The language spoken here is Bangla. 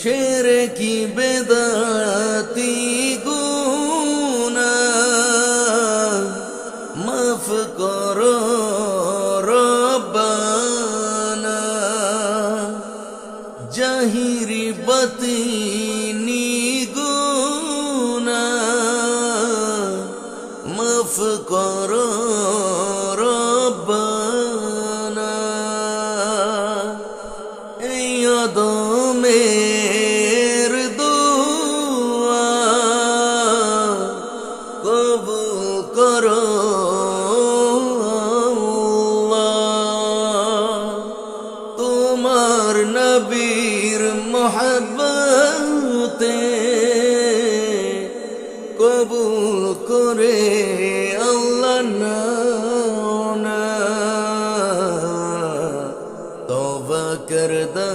শেরে কি বেদাতি গুনা মাফ করো রব্বানা জাহিরি বতিনি গুনা মাফ করো রব্বানা এই অদমের করো তোমার নবীর মহাবতে কবুল করে আল্লাহ না তবা করদা